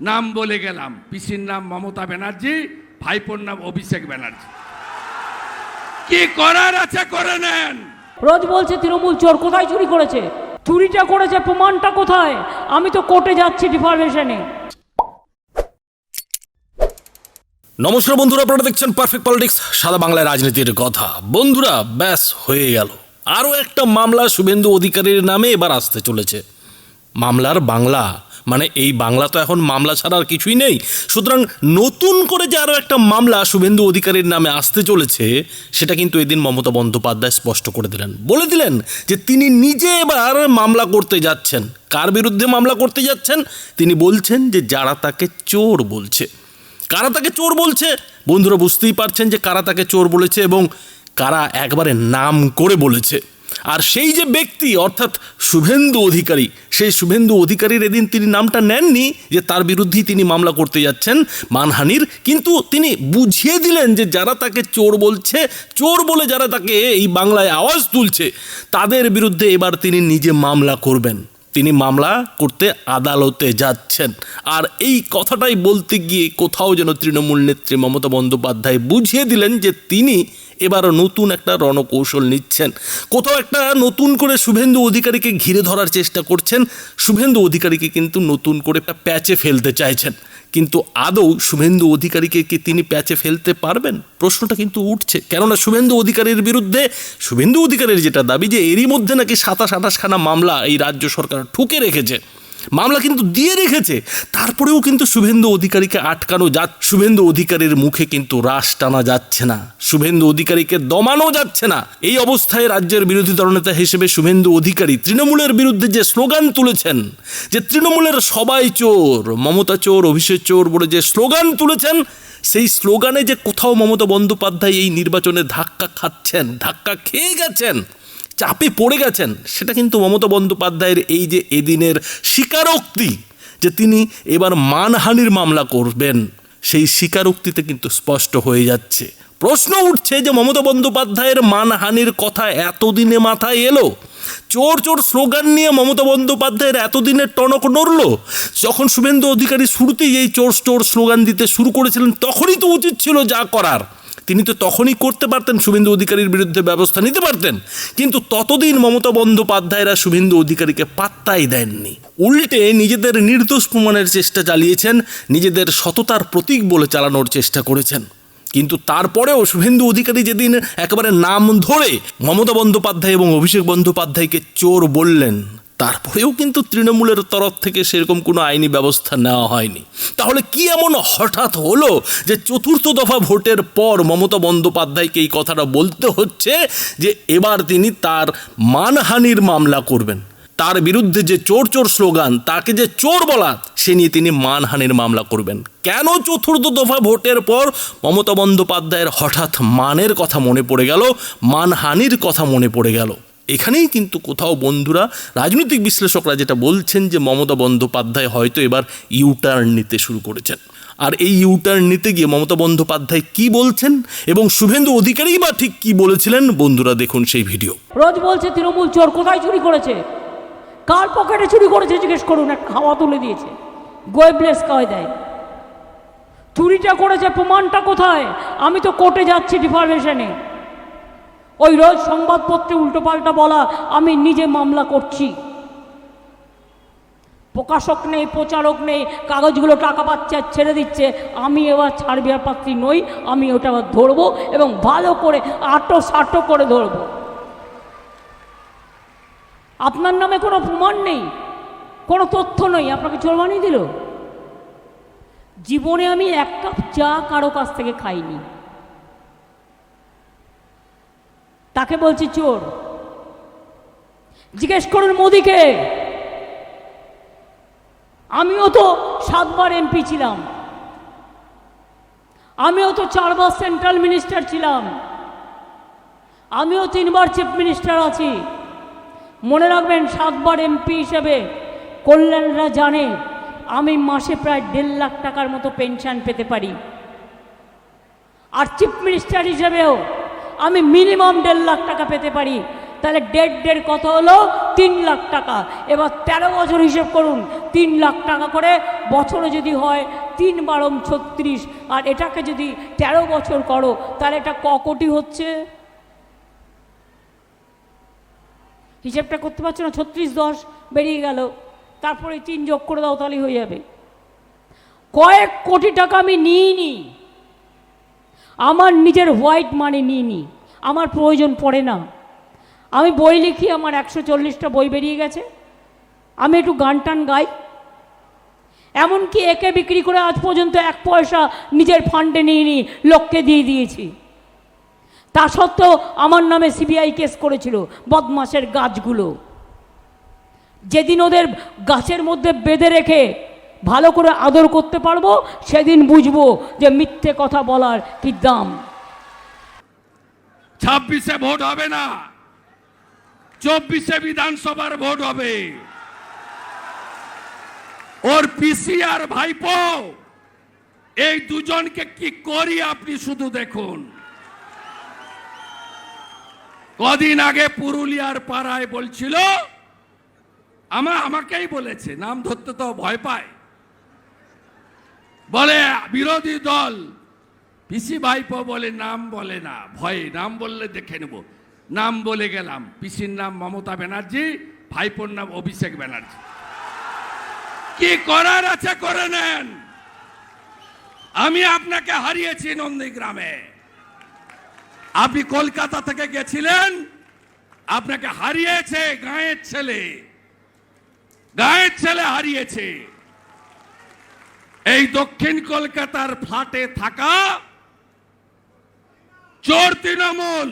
নাম বলে গেলাম। পিসির নাম মমতা ব্যানার্জি ভাইপোর নাম অভিষেক ব্যানার্জি। কি করার আছে করে নেন। রোজ বলছে তৃণমূল চোর কোথায় চুরি করেছে? চুরিটা করেছে প্রমাণটা কোথায়? আমি তো কোর্টে যাচ্ছি ডিফরমেশনে। নমস্কার বন্ধুরা আপনারা দেখছেন পারফেক্ট পলিটিক্স সাদা বাংলায় রাজনীতির কথা বন্ধুরা ব্যাস হয়ে গেল। আরও একটা মামলা শুভেন্দু অধিকারীর নামে এবার আসতে চলেছে। মামলার বাংলা মানে এই বাংলা তো এখন মামলা ছাড়া আর কিছুই নেই। সুতরাং নতুন করে যে আরও একটা মামলা শুভেন্দু অধিকারীর নামে আসতে চলেছে, সেটা কিন্তু এদিন মমতা বন্দ্যোপাধ্যায় স্পষ্ট করে দিলেন। বলে দিলেন যে তিনি নিজে এবার মামলা করতে যাচ্ছেন। কার বিরুদ্ধে মামলা করতে যাচ্ছেন? তিনি বলছেন যে যারা তাকে চোর বলছে। কারা তাকে চোর বলছে? বন্ধুরা বুঝতেই পারছেন যে কারা তাকে চোর বলেছে এবং কারা একবারে নাম করে বলেছে। আর সেই যে ব্যক্তি, অর্থাৎ শুভেন্দু অধিকারী, সেই শুভেন্দু অধিকারীর এদিন তিনি নামটা নেননি যে তার বিরুদ্ধেই তিনি মামলা করতে যাচ্ছেন মানহানির। কিন্তু তিনি বুঝিয়ে দিলেন যে যারা তাকে চোর বলছে, চোর বলে যারা তাকে এই বাংলায় আওয়াজ তুলছে, তাদের বিরুদ্ধে এবার তিনি নিজে মামলা করবেন। তিনি মামলা করতে আদালতে যাচ্ছেন। আর এই কথাটাই বলতে গিয়ে কোথাও যেন তৃণমূল নেত্রী মমতা বন্দ্যোপাধ্যায় বুঝিয়ে দিলেন যে তিনি এবার নতুন একটা রণকৌশল নিচ্ছেন। কোথাও একটা নতুন করে শুভেন্দু অধিকারীকে ঘিরে ধরার চেষ্টা করছেন। শুভেন্দু অধিকারীকে কিন্তু নতুন করে একটা প্যাচে ফেলতে চাইছেন। কিন্তু আদৌ শুভেন্দু অধিকারীকে কি তিনি প্যাচে ফেলতে পারবেন? প্রশ্নটা কিন্তু উঠছে। কেননা শুভেন্দু অধিকারীর বিরুদ্ধে, শুভেন্দু অধিকারীর যেটা দাবি যে এরই মধ্যে নাকি সাতাশ আঠাশখানা মামলা এই রাজ্য সরকার ঠুকে রেখেছে। মামলা কিন্তু দিয়ে রেখেছে। তারপরেও কিন্তু শুভেন্দু অধিকারীকে আটকানো যা, শুভেন্দু অধিকারীর মুখে কিন্তু রাশ টানা যাচ্ছে না। শুভেন্দু অধিকারীকে দমানো যাচ্ছে না। এই অবস্থায় রাজ্যের বিরোধী দলনেতা হিসেবে শুভেন্দু অধিকারী তৃণমূলের বিরুদ্ধে যে স্লোগান তুলেছেন, যে তৃণমূলের সবাই চোর, মমতা চোর, অভিষেক চোর বলে যে স্লোগান তুলেছেন, সেই স্লোগানে যে কোথাও মমতা বন্দ্যোপাধ্যায় এই নির্বাচনে ধাক্কা খাচ্ছেন, ধাক্কা খেয়ে গেছেন চাপে পড়ে গেছেন, সেটা কিন্তু মমতা বন্দ্যোপাধ্যায়ের এই যে এদিনের স্বীকারোক্তি যে তিনি এবার মানহানির মামলা করবেন, সেই স্বীকারোক্তিতে কিন্তু স্পষ্ট হয়ে যাচ্ছে। প্রশ্ন উঠছে যে মমতা বন্দ্যোপাধ্যায়ের মানহানির কথা এতদিনে মাথায় এলো? চোর চোর স্লোগান নিয়ে মমতা বন্দ্যোপাধ্যায়ের এতদিনের টনক নড়ল? যখন শুভেন্দু অধিকারী শুরুতেই এই চোর চোর স্লোগান দিতে শুরু করেছিলেন, তখনই তো উচিত ছিল যা করার। তিনি তো তখনই করতে পারতেন, শুভেন্দু অধিকারীর বিরুদ্ধে ব্যবস্থা নিতে পারতেন। কিন্তু ততদিন মমতা বন্দ্যোপাধ্যায়রা শুভেন্দু অধিকারীকে পাত্তাই দেননি। উল্টে নিজেদের নির্দোষ প্রমাণের চেষ্টা চালিয়েছেন, নিজেদের সততার প্রতীক বলে চালানোর চেষ্টা করেছেন। কিন্তু তারপরেও শুভেন্দু অধিকারী যেদিন একেবারে নাম ধরে মমতা বন্দ্যোপাধ্যায় এবং অভিষেক বন্দ্যোপাধ্যায়কে চোর বললেন তারপরেও কিন্তু তৃণমূলের তরফ থেকে সেরকম কোনো আইনি ব্যবস্থা নেওয়া হয়নি। তাহলে কি এমন হঠাৎ হলো যে চতুর্থ দফা ভোটের পর মমতা বন্দ্যোপাধ্যায়কে এই কথাটা বলতে হচ্ছে যে এবার তিনি তার মানহানির মামলা করবেন? তার বিরুদ্ধে যে চোর চোর স্লোগান, তাকে যে চোর বলা, সে নিয়ে তিনি মানহানির মামলা করবেন। কেন চতুর্থ দফা ভোটের পর মমতা বন্দ্যোপাধ্যায়ের হঠাৎ মানের কথা মনে পড়ে গেল, মানহানির কথা মনে পড়ে গেল? এখানেই কিন্তু কোথাও বন্ধুরা, রাজনৈতিক বিশ্লেষকরা যেটা বলছেন যে মমতা বন্দ্যোপাধ্যায় হয়তো এবার ইউটার্ন নিতে শুরু করেছেন। আর এই ইউটার্ন নিতে গিয়ে মমতা বন্দ্যোপাধ্যায় কি বলছেন এবং শুভেন্দু অধিকারী বা ঠিক কি বলেছিলেন? বন্ধুরা দেখুন সেই ভিডিও। রোজ বলছে তৃণমূল চোর কোথায় চুরি করেছে? কার পকেটে চুরি করেছে? জিজ্ঞেস করুন, একটা হাওয়া তুলে দিয়েছে। গোয়েবলেস কয় দেয়। চুরিটা করেছে, প্রমাণটা কোথায়? আমি তো কোর্টে যাচ্ছি ডিফরমেশনে ওই রোজ সংবাদপত্রে উল্টোপাল্টা বলা, আমি নিজে মামলা করছি। প্রকাশক নেই, প্রচারক নেই, কাগজগুলো টাকা পাচ্ছে আর ছেড়ে দিচ্ছে। আমি এবার ছাড়বিয়ার পাত্রী নই, আমি ওটা আবার ধরবো এবং ভালো করে আটো সাটো করে ধরবো। আপনার নামে কোনো প্রমাণ নেই, কোনো তথ্য নেই, আপনাকে চোর বানিয়ে দিল। জীবনে আমি এক কাপ চা কারও কাছ থেকে খাইনি। তাকে বলছি, চোর। জিজ্ঞেস করুন মোদিকে। আমিও তো সাতবার এমপি ছিলাম। আমিও তো চারবার সেন্ট্রাল মিনিস্টার ছিলাম। আমিও তিনবার চিফ মিনিস্টার আছি। মনে রাখবেন, সাতবার এমপি হিসেবে কল্যাণরা জানে, আমি মাসে প্রায় দেড় লাখ টাকার মতো পেনশন পেতে পারি। আর চিফ মিনিস্টার হিসেবেও আমি মিনিমাম দেড় লাখ টাকা পেতে পারি। তাহলে দেড় দেড় কত হলো? তিন লাখ টাকা। এবার তেরো বছর হিসেব করুন, তিন লাখ টাকা করে বছরে যদি হয় তিন বারম ছত্রিশ, আর এটাকে যদি তেরো বছর করো, তাহলে এটা ক কোটি হচ্ছে? হিসেবটা করতে পারছ না? ছত্রিশ দশ বেরিয়ে গেল। তারপরে তিন যোগ করে দাও তাহলে হয়ে যাবে। কয়েক কোটি টাকা আমি নিইনি। আমার নিজের হোয়াইট মানি নিইনি আমার প্রয়োজন পড়ে না। আমি বই লিখি, আমার একশো চল্লিশটা বই বেরিয়ে গেছে। আমি একটু গান টান গাই। এমনকি একে বিক্রি করে আজ পর্যন্ত এক পয়সা নিজের ফান্ডে নিইনি লোককে দিয়ে দিয়েছি। তা সত্ত্বেও আমার নামে সিবিআই কেস করেছিল বদমাসের গাছগুলো। যেদিন ওদের গাছের মধ্যে বেঁধে রেখে ভালো করে আদর করতে পারব, সেদিন বুঝব যে মিথ্যে কথা বলার কি দাম। ছাব্বিশে ভোট হবে না, চব্বিশে বিধানসভার ভোট হবে। ওর পিসি আর ভাইপো, এই দুজনকে কি করি আপনি শুধু দেখুন। কদিন আগে পুরুলিয়ার পাড়ায় বলছিল, আমা, আমাকেই বলেছে, নাম ধরতে তো ভয় পায়। বলে বিরোধী দল। পিসি ভাইপো বলে নাম বলে না, ভয়ে। নাম বললে দেখে নেব। নাম বলে গেলাম। পিসির নাম মমতা ব্যানার্জি, ভাইপোর নাম অভিষেক ব্যানার্জি। কি করার আছে করে নেন? আমি আপনাকে হারিয়েছি নন্দীগ্রামে। আপনি কলকাতা থেকে গেছিলেন, আপনাকে হারিয়েছে গাঁয়ের ছেলে। গাঁয়ের ছেলে হারিয়েছে। এই দক্ষিণ কলকাতার ফ্ল্যাটে থাকা চোর তৃণমূল।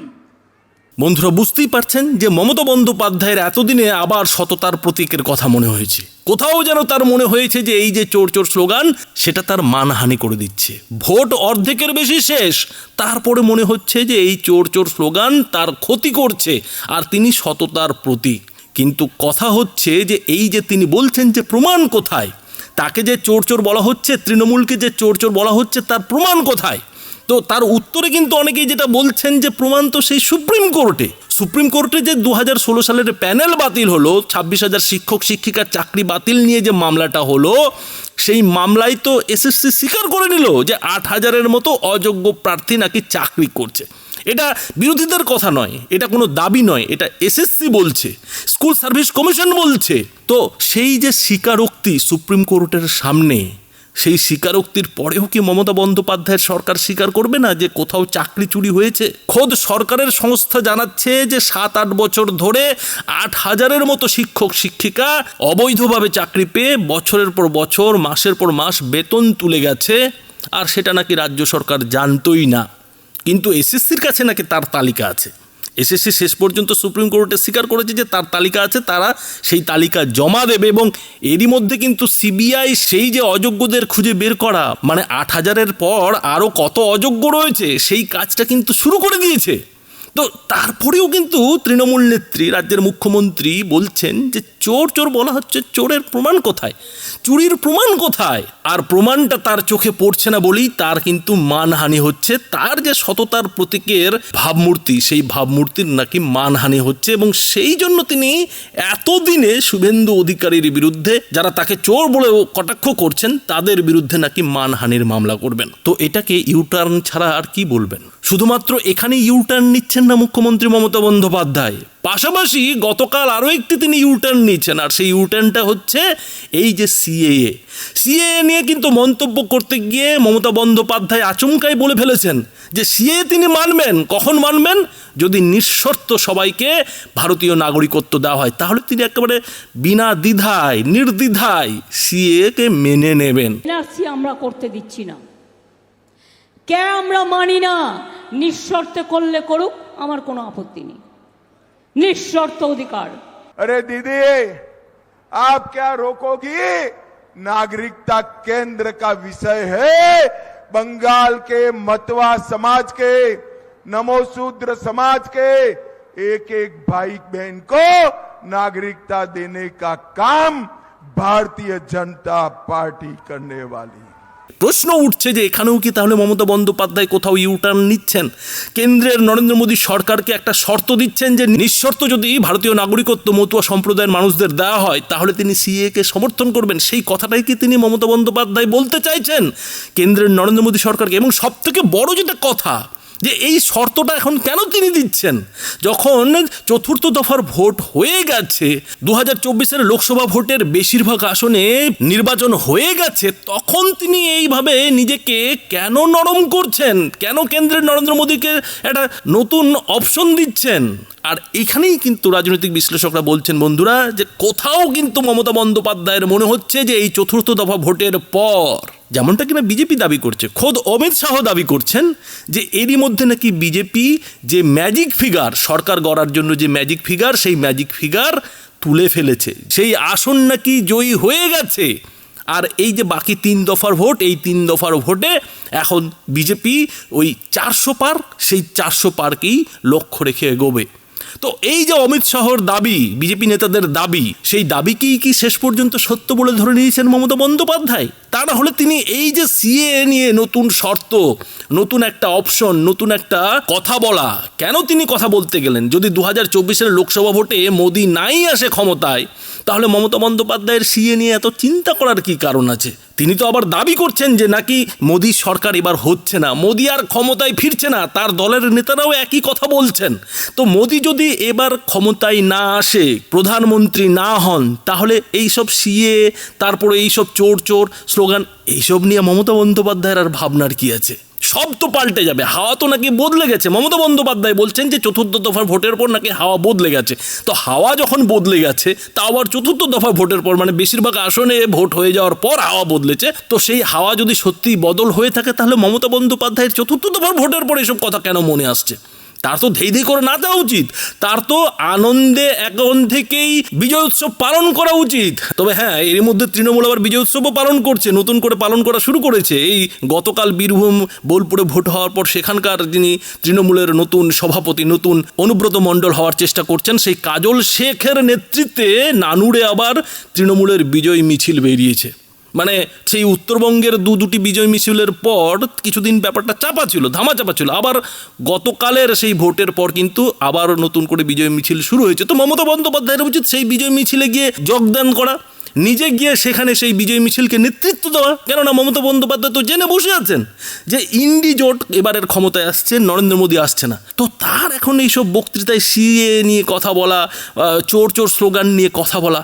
বন্ধুরা, বুঝতেই পারছেন যে মমতা বন্দ্যোপাধ্যায়ের এতদিনে আবার সততার প্রতীকের কথা মনে হয়েছে। কোথাও যেন তার মনে হয়েছে যে এই যে চোর চোর স্লোগান, সেটা তার মানহানি করে দিচ্ছে। ভোট অর্ধেকের বেশি শেষ। তারপরে মনে হচ্ছে যে এই চোর চোর স্লোগান তার ক্ষতি করছে আর তিনি সততার প্রতীক। কিন্তু কথা হচ্ছে যে এই যে তিনি বলছেন যে প্রমাণ কোথায় তাকে যে চোর চোর বলা হচ্ছে, তৃণমূলকে যে চোর চোর বলা হচ্ছে, তার প্রমাণ কোথায়? তো তার উত্তরে কিন্তু অনেকেই যেটা বলছেন যে প্রমাণ তো সেই সুপ্রিম কোর্টে। সুপ্রিম কোর্টে যে দু হাজার ষোলো সালের প্যানেল বাতিল হলো, ছাব্বিশ হাজার শিক্ষক শিক্ষিকার চাকরি বাতিল নিয়ে যে মামলাটা হলো, সেই মামলায় তো এসএসসি স্বীকার করে নিল যে আট হাজারের মতো অযোগ্য প্রার্থী নাকি চাকরি করছে। এটা বিরোধীদের কথা নয়, এটা কোনো দাবি নয়, এটা এসএসসি বলছে স্কুল সার্ভিস কমিশন বলছে। তো সেই যে স্বীকারোক্তি সুপ্রিম কোর্টের সামনে, সেই স্বীকারোক্তির পরেও কি মমতা বন্দ্যোপাধ্যায়ের সরকার স্বীকার করবে না যে কোথাও চাকরি চুরি হয়েছে? খোদ সরকারের সংস্থা জানাচ্ছে যে সাত আট বছর ধরে আট হাজারের মতো শিক্ষক, শিক্ষিকা অবৈধভাবে চাকরি পেয়ে বছরের পর বছর, মাসের পর মাস বেতন তুলে গেছে। আর সেটা নাকি রাজ্য সরকার জানতই না। কিন্তু এসএসসির কাছে নাকি তার তালিকা আছে। এসএসসি শেষ পর্যন্ত সুপ্রিম কোর্টে স্বীকার করেছে যে তার তালিকা আছে, তারা সেই তালিকা জমা দেবে এবং এরই মধ্যে কিন্তু সিবিআই সেই যে অযোগ্যদের খুঁজে বের করা মানে আট হাজারের পর আরও কত অযোগ্য রয়েছে, সেই কাজটা কিন্তু শুরু করে দিয়েছে। তো তারপরেও কিন্তু তৃণমূল নেত্রী, রাজ্যের মুখ্যমন্ত্রী বলছেন যে চোর চোর বলা হচ্ছে চোরের প্রমাণ কোথায়? চুরির প্রমাণ কোথায়? আর প্রমাণটা তার চোখে পড়ছে না বলেই তার কিন্তু মানহানি হচ্ছে। তার যে সততার প্রতীকের ভাবমূর্তি, সেই ভাবমূর্তির নাকি মানহানি হচ্ছে এবং সেই জন্য তিনি এতদিনে শুভেন্দু অধিকারীর বিরুদ্ধে যারা তাকে চোর বলে কটাক্ষ করছেন, তাদের বিরুদ্ধে নাকি মানহানির মামলা করবেন। তো এটাকে ইউটার্ন ছাড়া আর কি বলবেন? শুধুমাত্র এখানে ইউটার্ন নিচ্ছেন না মুখ্যমন্ত্রী মমতা বন্দ্যোপাধ্যায়? পাশাপাশি গতকাল আরও একটি তিনি ইউটার্ন নিয়েছেন, আর সেই ইউটার্নটা হচ্ছে এই যে সিএএ সিএএ নিয়ে কিন্তু মন্তব্য করতে গিয়ে মমতা বন্দ্যোপাধ্যায় আচমকাই বলে ফেলেছেন যে সিএ তিনি মানবেন, কখন মানবেন? যদি নিঃশর্ত সবাইকে ভারতীয় নাগরিকত্ব দেওয়া হয়, তাহলে তিনি একেবারে বিনা দ্বিধায়, নির্দ্বিধায় সিএকে মেনে নেবেন। আমরা করতে দিচ্ছি না। কে আমরা মানি না, নিঃশর্তে করলে করুক, আমার কোনো আপত্তি নেই। निःशर्त अधिकार। अरे दीदी, आप क्या रोकोगी? नागरिकता केंद्र का विषय है। बंगाल के मतवा समाज के, नमोशूद्र समाज के एक एक भाई बहन को नागरिकता देने का काम भारतीय जनता पार्टी करने वाली প্রশ্ন উঠছে যে এখানেও কি তাহলে মমতা বন্দ্যোপাধ্যায় কোথাও ইউটার্ন নিচ্ছেন? কেন্দ্রের নরেন্দ্র মোদী সরকারকে একটা শর্ত দিচ্ছেন যে নিঃশর্ত যদি ভারতীয় নাগরিকত্ব, মতুয়া সম্প্রদায়ের মানুষদের দেওয়া হয়, তাহলে তিনি সিএ কে সমর্থন করবেন। সেই কথাটাই কি তিনি মমতা বন্দ্যোপাধ্যায় বলতে চাইছেন? কেন্দ্রের নরেন্দ্র মোদী সরকারকে। এবং সব থেকে বড় যেটা কথা যে এই শর্তটা এখন কেন তিনি দিচ্ছেন? যখন চতুর্থ দফার ভোট হয়ে গেছে দু হাজার লোকসভা ভোটের বেশিরভাগ আসনে নির্বাচন হয়ে গেছে, তখন তিনি এইভাবে নিজেকে কেন নরম করছেন? কেন কেন্দ্রের নরেন্দ্র মোদীকে একটা নতুন অপশন দিচ্ছেন? আর এখানেই কিন্তু রাজনৈতিক বিশ্লেষকরা বলছেন, বন্ধুরা, যে কোথাও কিন্তু মমতা বন্দ্যোপাধ্যায়ের মনে হচ্ছে যে এই চতুর্থ দফা ভোটের পর যেমনটা কিনা বিজেপি দাবি করছে। খোদ অমিত শাহ দাবি করছেন যে এরই মধ্যে নাকি বিজেপি যে ম্যাজিক ফিগার সরকার গড়ার জন্য যে ম্যাজিক ফিগার সেই ম্যাজিক ফিগার তুলে ফেলেছে। সেই আসন নাকি জয়ী হয়ে গেছে। আর এই যে বাকি তিন দফার ভোট, এই তিন দফার ভোটে এখন বিজেপি ওই চারশো পার, সেই চারশো পারকেই লক্ষ্য রেখে এগোবে। তো এই যে অমিত শাহর দাবি, বিজেপি নেতাদের দাবি, সেই দাবিকেই কি শেষ পর্যন্ত সত্য বলে ধরে নিয়েছেন মমতা বন্দ্যোপাধ্যায়? তা না হলে তিনি এই যে সিএ নিয়ে নতুন শর্ত, নতুন একটা অপশন, নতুন একটা কথা বলা, কেন তিনি কথা বলতে গেলেন? যদি দু হাজার চব্বিশের লোকসভা ভোটে মোদি নাই আসে ক্ষমতায়, তাহলে মমতা বন্দ্যোপাধ্যায়ের সিএ নিয়ে এত চিন্তা করার কি কারণ আছে? তিনি তো আবার দাবি করছেন যে নাকি মোদী সরকার এবার হচ্ছে না। মোদী আর ক্ষমতায় ফিরছে না, তার দলের নেতারাও একই কথা বলছেন। তো মোদী যদি এবার ক্ষমতায় না আসে, প্রধানমন্ত্রী না হন, তাহলে এইসব সিএ, তারপরে এইসব চোর চোর, স্লোগান, এইসব নিয়ে মমতা বন্দ্যোপাধ্যায়ের আর ভাবনার কি আছে? সব তো পাল্টে যাবে। হাওয়া তো নাকি বদলে গেছে। মমতা বন্দ্যোপাধ্যায় বলছেন যে চতুর্থ দফার ভোটের পর নাকি হাওয়া বদলে গেছে। তো হাওয়া যখন বদলে গেছে তা আবার চতুর্থ দফা ভোটের পর মানে বেশিরভাগ আসনে ভোট হয়ে যাওয়ার পর হাওয়া বদলেছে। তো সেই হাওয়া যদি সত্যি বদল হয়ে থাকে, তাহলে মমতা বন্দ্যোপাধ্যায়ের চতুর্থ দফার ভোটের পর এসব কথা কেন মনে আসছে? তার তো ধেই ধেই করে না দেওয়া উচিত। তার তো আনন্দে এখন থেকেই বিজয় উৎসব পালন করা উচিত। তবে হ্যাঁ এর মধ্যে তৃণমূল আবার বিজয় উৎসবও পালন করছে, নতুন করে পালন করা শুরু করেছে। এই গতকাল বীরভূম বোলপুরে ভোট হওয়ার পর সেখানকার যিনি তৃণমূলের নতুন সভাপতি, নতুন অনুব্রত মণ্ডল হওয়ার চেষ্টা করছেন, সেই কাজল শেখের নেতৃত্বে নানুরে আবার তৃণমূলের বিজয় মিছিল বেরিয়েছে। মানে সেই উত্তরবঙ্গের দু দুটি বিজয় মিছিলের পর কিছুদিন ব্যাপারটা চাপা ছিল, ধামা চাপা ছিল। আবার গতকালের সেই ভোটের পর কিন্তু আবার নতুন করে বিজয় মিছিল শুরু হয়েছে। তো মমতা বন্দ্যোপাধ্যায়ের উচিত সেই বিজয় মিছিলে গিয়ে যোগদান করা, নিজে গিয়ে সেখানে সেই বিজয় মিছিলকে নেতৃত্ব দেওয়া, কেননা মমতা বন্দ্যোপাধ্যায় তো জেনে বসে আছেন যে ইন্ডি জোট এবারের ক্ষমতায় আসছে, নরেন্দ্র মোদী আসছে না। তো তার এখন এইসব বক্তৃতায় সিএ নিয়ে কথা বলা চোর চোর স্লোগান নিয়ে কথা বলা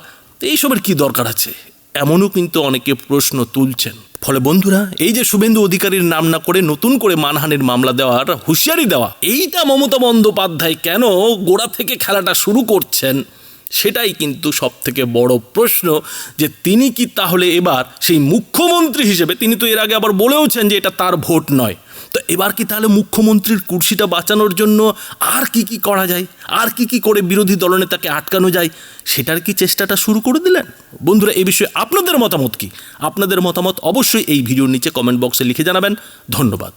এইসবের কি দরকার আছে? এমনও কিন্তু অনেকে প্রশ্ন তুলছেন। ফলে বন্ধুরা, এই যে শুভেন্দু অধিকারীর নাম না করে নতুন করে মানহানির মামলা দেওয়ার হুঁশিয়ারি দেওয়া, এইটা মমতা বন্দ্যোপাধ্যায় কেন গোড়া থেকে খেলাটা শুরু করছেন? সেটাই কিন্তু সব থেকে বড় প্রশ্ন যে তিনি কি তাহলে এবার সেই মুখ্যমন্ত্রী হিসেবে, তিনি তো এর আগে আবার বলেওছেন যে এটা তার ভোট নয় তো এবার কি তাহলে মুখ্যমন্ত্রীর কুর্সিটা বাঁচানোর জন্য আর কি কি করা যায়? আর কি কি করে বিরোধী দলনেতাকে আটকানো যায়? সেটার কি চেষ্টাটা শুরু করে দিলেন? বন্ধুরা এই বিষয়ে আপনাদের মতামত কি? আপনাদের মতামত অবশ্যই এই ভিডিওর নিচে কমেন্ট বক্সে লিখে জানাবেন। ধন্যবাদ।